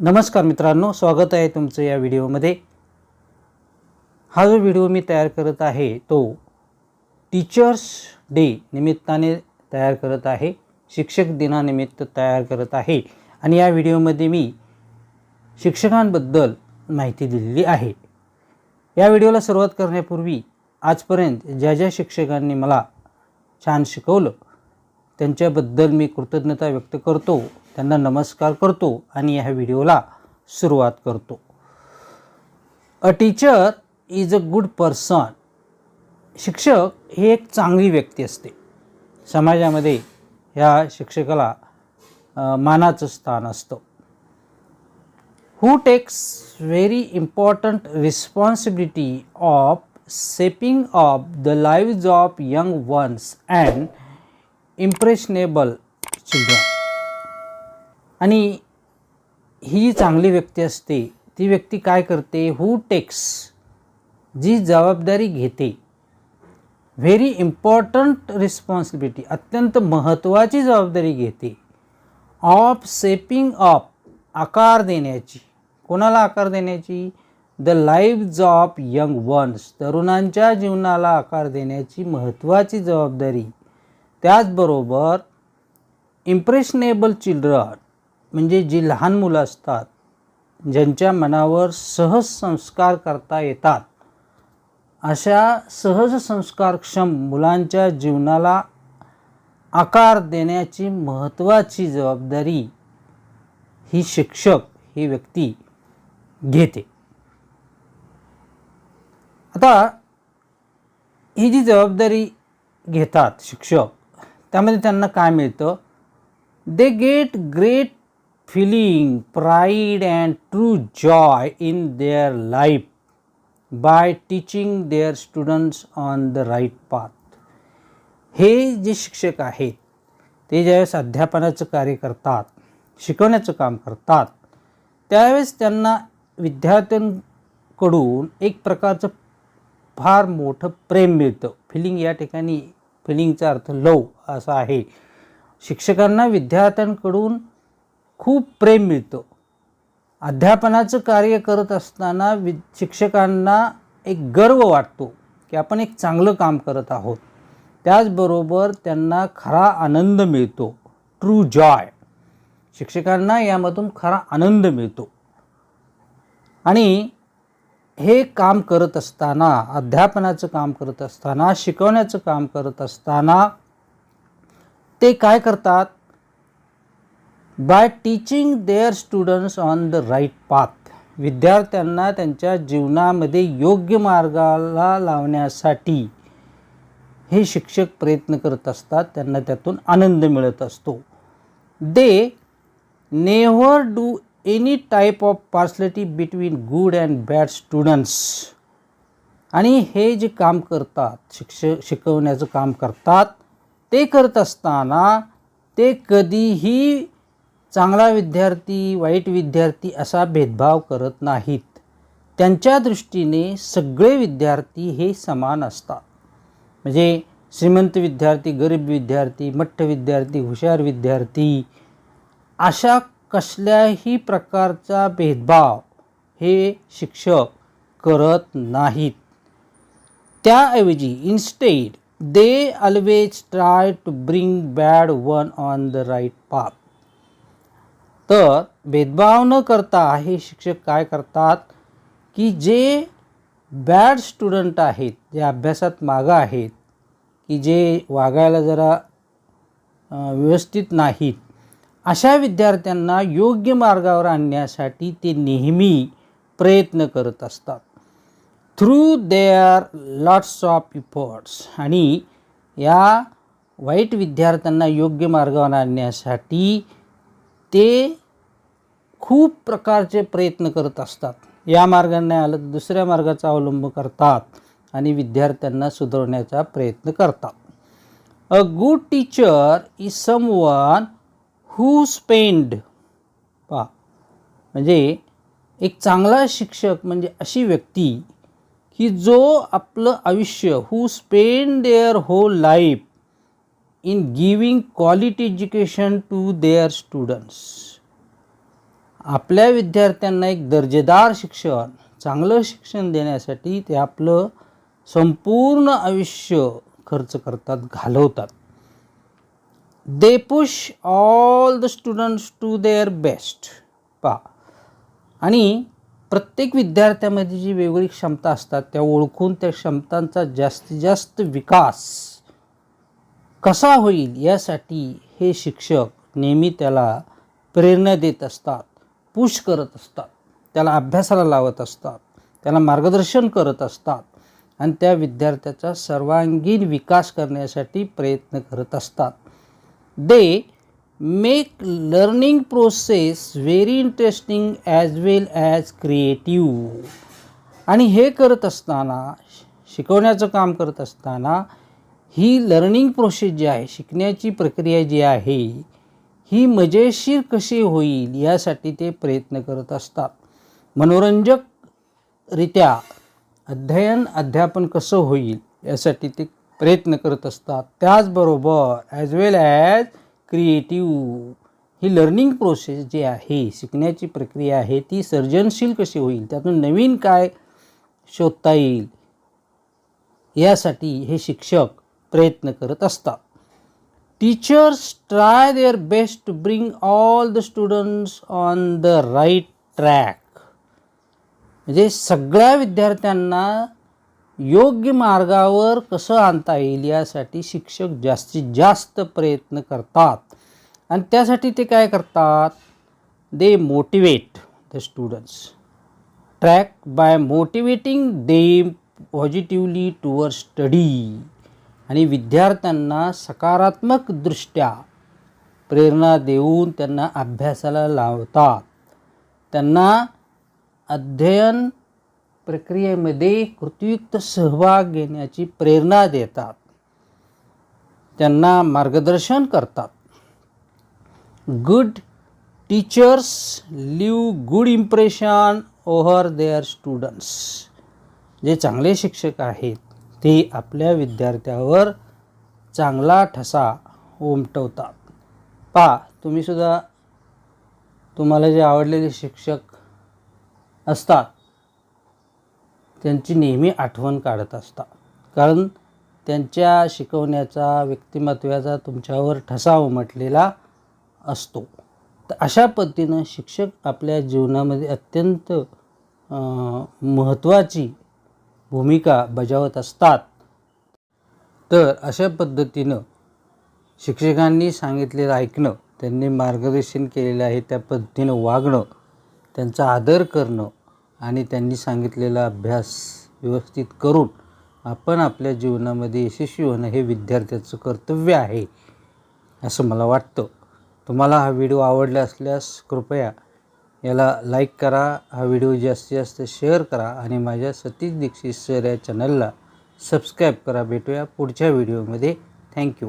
नमस्कार मित्रांनो स्वागत आहे तुमचं या व्हिडिओमध्ये. हा जो व्हिडिओ मी तयार करत आहे तो टीचर्स डे निमित्ताने तयार करत आहे शिक्षक दिनानिमित्त तयार करत आहे. आणि या व्हिडिओमध्ये मी शिक्षकांबद्दल माहिती दिलेली आहे. या व्हिडिओला सुरुवात करण्यापूर्वी आजपर्यंत ज्या ज्या शिक्षकांनी मला छान शिकवलं त्यांच्याबद्दल मी कृतज्ञता व्यक्त करतो. त्यांना नमस्कार करतो आणि ह्या व्हिडिओला सुरुवात करतो. A teacher is a good person शिक्षक हे एक चांगली व्यक्ती असते. समाजामध्ये ह्या शिक्षकाला मानाचं स्थान असतं. Who takes very important responsibility of shaping of the lives of young ones and impressionable children आणि ही जी चांगली व्यक्ती असते ती व्यक्ती काय करते? हू टेक्स जी जबाबदारी घेते. व्हेरी इम्पॉर्टंट रिस्पॉन्सिबिलिटी अत्यंत महत्त्वाची जबाबदारी घेते. ऑफ सेपिंग ऑफ आकार देण्याची. कोणाला आकार देण्याची? The life of young ones तरुणांच्या जीवनाला आकार देण्याची महत्त्वाची जबाबदारी. त्याचबरोबर इम्प्रेशनेबल चिल्ड्रन म्हणजे जी लहान मुलं असतात ज्यांच्या मनावर सहज संस्कार करता येतात अशा सहज संस्कारक्षम मुलांच्या जीवनाला आकार देण्याची महत्त्वाची जबाबदारी ही शिक्षक ही व्यक्ती घेते. आता ही जी जबाबदारी घेतात शिक्षक त्यामध्ये त्यांना काय मिळतं? They get great feeling pride and true joy in their life by teaching their students on the right path हे जे शिक्षक आहेत ते ज्यावेळेस अध्यापनाचं कार्य करतात शिकवण्याचं काम करतात त्यावेळेस त्यांना विद्यार्थ्यांकडून एक प्रकारचं फार मोठं प्रेम मिळतं. फिलिंग या ठिकाणी फिलिंगचा अर्थ लव असा आहे. शिक्षकांना विद्यार्थ्यांकडून खूप प्रेम मिळतं. अध्यापनाचं कार्य करत असताना वि शिक्षकांना एक गर्व वाटतो की आपण एक चांगलं काम करत आहोत. त्याचबरोबर त्यांना खरा आनंद मिळतो. ट्रू जॉय शिक्षकांना यामधून खरा आनंद मिळतो. आणि हे काम करत असताना अध्यापनाचं काम करत असताना शिकवण्याचं काम करत असताना ते काय करतात? By teaching their students on the right path विद्यार्थ्यांना त्यांच्या जीवनामध्ये योग्य मार्गाला लावण्यासाठी हे शिक्षक प्रयत्न करत असतात त्यांना त्यातून आनंद मिळत असतो. They never do any type of partiality between good and bad students आणि हे जे काम करतात शिक्ष शिकवण्याचं काम करतात ते करत असताना ते कधीही चांगला विद्यार्थी वाईट विद्यार्थी असा भेदभाव करत नाहीत. त्यांच्या दृष्टीने सगळे विद्यार्थी हे समान असतात. म्हणजे श्रीमंत विद्यार्थी गरीब विद्यार्थी मठ्ठ विद्यार्थी हुशार विद्यार्थी अशा कसल्याही प्रकारचा भेदभाव हे शिक्षक करत नाहीत. त्याऐवजी instead they always try to bring bad one on the right path तर भेदभाव न करता हे शिक्षक काय करतात की जे बॅड स्टुडंट आहेत जे अभ्यासात मागं आहेत की जे वागायला जरा व्यवस्थित नाहीत अशा विद्यार्थ्यांना योग्य मार्गावर आणण्यासाठी ते नेहमी प्रयत्न करत असतात. Through their lots of efforts आणि या वाईट विद्यार्थ्यांना योग्य मार्गावर आणण्यासाठी ते खूप प्रकारचे प्रयत्न करत असतात. या मार्गाने आलं तर दुसऱ्या मार्गाचा अवलंब करतात आणि विद्यार्थ्यांना सुधारण्याचा प्रयत्न करतात. A good teacher is someone who spend पा म्हणजे एक चांगला शिक्षक म्हणजे अशी व्यक्ती की जो आपलं आयुष्य who spend their whole life in giving quality education to their students आपल्या विद्यार्थ्यांना एक दर्जेदार शिक्षण चांगलं शिक्षण देण्यासाठी ते आपलं संपूर्ण आयुष्य खर्च करतात घालवतात. They push all the students to their best पा आणि प्रत्येक विद्यार्थ्यामध्ये जी वेगवेगळी क्षमता असतात त्या ओळखून त्या क्षमतांचा जास्तीत जास्त विकास कसा होईल यासाठी हे शिक्षक नेहमी त्याला प्रेरणा देत असतात. पुश करत असतात. त्याला अभ्यासाला लावत असतात. त्याला मार्गदर्शन करत असतात. आणि त्या विद्यार्थ्याचा सर्वांगीण विकास करण्यासाठी प्रयत्न करत असतात. They make learning process very interesting as well as creative आणि हे करत असताना शिकवण्याचं काम करत असताना ही लर्निंग प्रोसेस जी आहे शिकण्याची प्रक्रिया जी आहे ही मजेशीर कशी होईल यासाठी ते प्रयत्न करत असतात. मनोरंजकरित्या अध्ययन अध्यापन कसं होईल यासाठी ते प्रयत्न करत असतात. त्याचबरोबर ॲज वेल ॲज क्रिएटिव्ह ही लर्निंग प्रोसेस जी आहे शिकण्याची प्रक्रिया आहे ती सर्जनशील कशी होईल त्यातून नवीन काय शोधता येईल यासाठी हे शिक्षक प्रयत्न करत असतात. Teachers try their best to bring all the students on the right track म्हणजे सगळ्या विद्यार्थ्यांना योग्य मार्गावर कसं आणता येईल यासाठी शिक्षक जास्तीत जास्त प्रयत्न करतात. आणि त्यासाठी ते काय करतात? They motivate the students track by motivating them positively toward study आणि विद्यार्थ्यांना सकारात्मकदृष्ट्या प्रेरणा देऊन त्यांना अभ्यासाला लावतात. त्यांना अध्ययन प्रक्रियेमध्ये कृतियुक्त सहभाग घेण्याची प्रेरणा देतात. त्यांना मार्गदर्शन करतात. Good teachers leave good impression over their students जे चांगले शिक्षक आहेत ते आपल्या विद्यार्थ्यावर चांगला ठसा उमटवतात पा तुम्हीसुद्धा तुम्हाला जे आवडलेले शिक्षक असतात त्यांची नेहमी आठवण काढत असता कारण त्यांच्या शिकवण्याचा व्यक्तिमत्वाचा तुमच्यावर ठसा उमटलेला असतो. तर अशा पद्धतीनं शिक्षक आपल्या जीवनामध्ये अत्यंत महत्त्वाची भूमिका बजावत असतात. तर अशा पद्धतीनं शिक्षकांनी सांगितलेलं ऐकणं त्यांनी मार्गदर्शन केलेलं आहे त्या पद्धतीनं वागणं त्यांचा आदर करणं आणि त्यांनी सांगितलेला अभ्यास व्यवस्थित करून आपण आपल्या जीवनामध्ये यशस्वी होणं हे विद्यार्थ्याचं कर्तव्य आहे असं मला वाटतं. तुम्हाला हा व्हिडिओ आवडला असल्यास कृपया याला लाईक करा हा व्हिडिओ जास्तीत जास्त शेअर करा आणि माझ्या सतीश दीक्षित सर या चॅनलला सबस्क्राईब करा. भेटूया पुढच्या व्हिडिओमध्ये थँक्यू